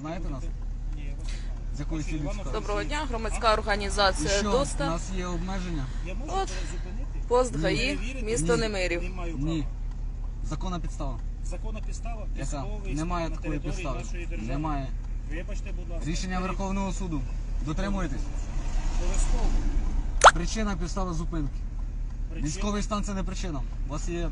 Знаєте нас? Ні, я вас не знаю. З якої Василь фірми Іванов, читали? Доброго дня, громадська організація що, у нас є обмеження? От. пост. ГАІ, місто Ні. Немирів. Ні. Законна підстава. Законна підстава Яка? військовий Немає на такої території підстави. нашої держави. Немає. Вибачте, будь ласка. Рішення Верховного суду. Дотримуєтесь? Обов'язково. Причина підстава зупинки. Причина- Військовий стан це не причина. У вас є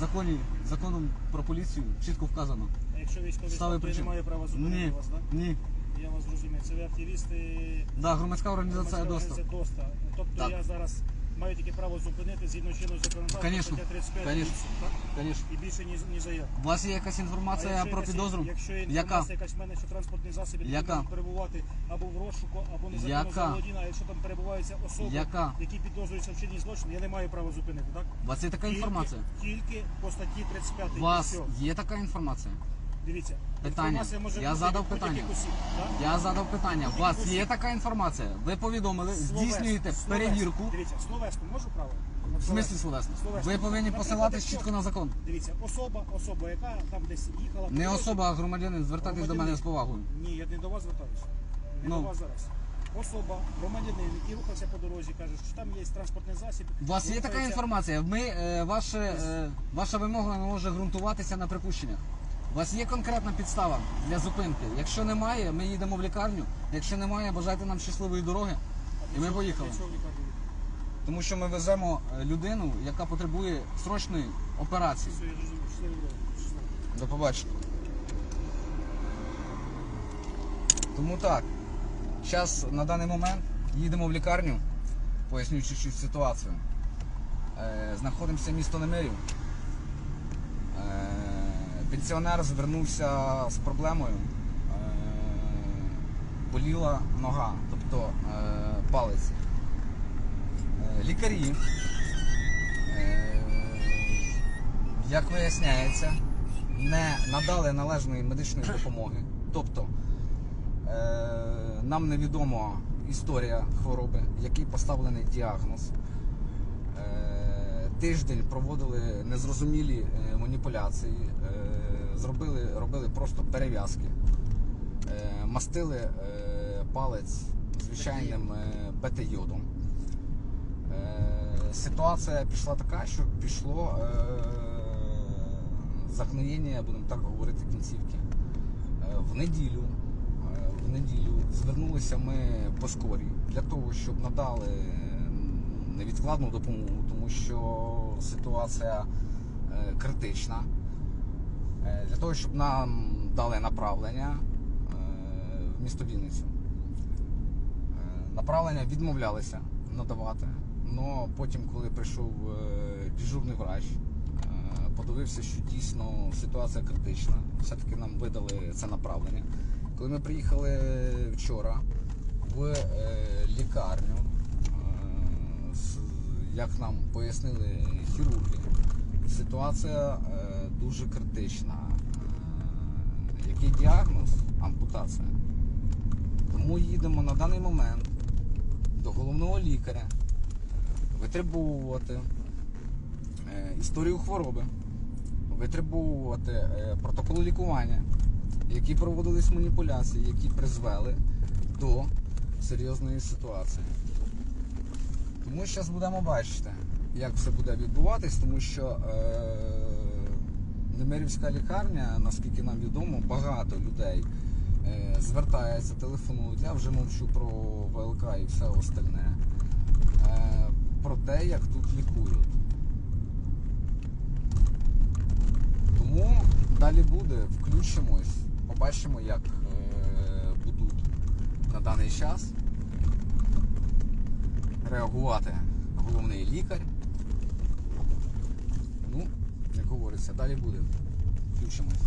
законі, законом про поліцію чітко вказано. А якщо військовий Підстави стан, то я не причин. маю права зупинити Ні. вас, так? Ні. Я вас зрозумів. Це ви активісти Да, громадська організація громадської ДОСТА. організації ДОСТА. Тобто Так. я зараз маю тільки право зупинити згідно чинного законодавства Конечно. стаття 35 Конечно. так? Звісно. І більше ні, ні за як. У вас є якась А інформація якщо про якась- підозру? Якщо є Яка? інформація якась в мене, що транспортний засіб який Яка? може перебувати або в розшуку, або незаконно Яка? заволодіння, а якщо там перебуваються особи, Яка? які підозрюються в чині злочину, я не маю права зупинити, так? У вас є така інформація? Тільки по статті 35. У вас все. є така інформація? Дивіться, Питання. інформація може Я бути задав від будь-яких питання. осіб, так? Я задав питання. У вас є така інформація? Ви повідомили, Словесно, здійснюєте словесно. перевірку. Дивіться, словесно можу право? В смислі словесно? Словесно. Ви повинні Наприклад, посилатись якщо- чітко на закон. Дивіться, особа, особа, яка там десь їхала. Не особа, а громадянин. Звертайтесь до мене з повагою. Ні, я не до вас звертаюся. Не Ну. до вас зараз. Особа, громадянин, який рухався по дорозі, каже, що там є транспортний засіб. У вас є така рухається- інформація? Ми, е, ваше, е, ваша вимога не може ґрунтуватися на припущеннях. У вас є конкретна підстава для зупинки. Якщо немає, ми їдемо в лікарню. Якщо немає, бажайте нам щасливої дороги. І ми поїхали. Тому що ми веземо е, людину, яка потребує срочної операції. До побачення. Тому так. Зараз на даний момент їдемо в лікарню, поясню чуть-чуть ситуацію. Е, знаходимося місто Немирів. Е, пенсіонер звернувся з проблемою. Е, боліла нога, тобто е, палець. Е, лікарі, як виясняється, не надали належної медичної допомоги. Тобто нам невідома історія хвороби, який поставлений діагноз. Тиждень проводили незрозумілі маніпуляції, зробили, робили просто перев'язки, е, мастили е, палець звичайним е, бета-йодом. Е, ситуація пішла така, що пішло е, загноєння, будемо так говорити, кінцівки. Е, в неділю, е, в неділю звернулися ми по скорій для того, щоб надали невідкладну допомогу, тому що ситуація е, критична. Того, щоб нам дали направлення е, в місто Вінницю. Е, Направлення відмовлялися надавати. але потім, коли прийшов е, дежурний врач, подивився, що дійсно ситуація критична. Все-таки нам видали це направлення. Коли ми приїхали вчора в лікарню, як нам пояснили хірурги, ситуація дуже критична. Який діагноз? Ампутація. Тому їдемо на даний момент до головного лікаря витребовувати е, історію хвороби, витребовувати е, протокол лікування, які проводились маніпуляції, які призвели до серйозної ситуації. Тому зараз будемо бачити, як все буде відбуватись, тому що е, Немирівська лікарня, наскільки нам відомо, багато людей е, звертається, телефонують. Я вже мовчу про ВЛК і все остальне. Е, про те, як тут лікують. Тому далі буде, включимось, побачимо, як е, будуть на даний час реагувати головний лікар. Ну, як говориться, далі буде. Включимось.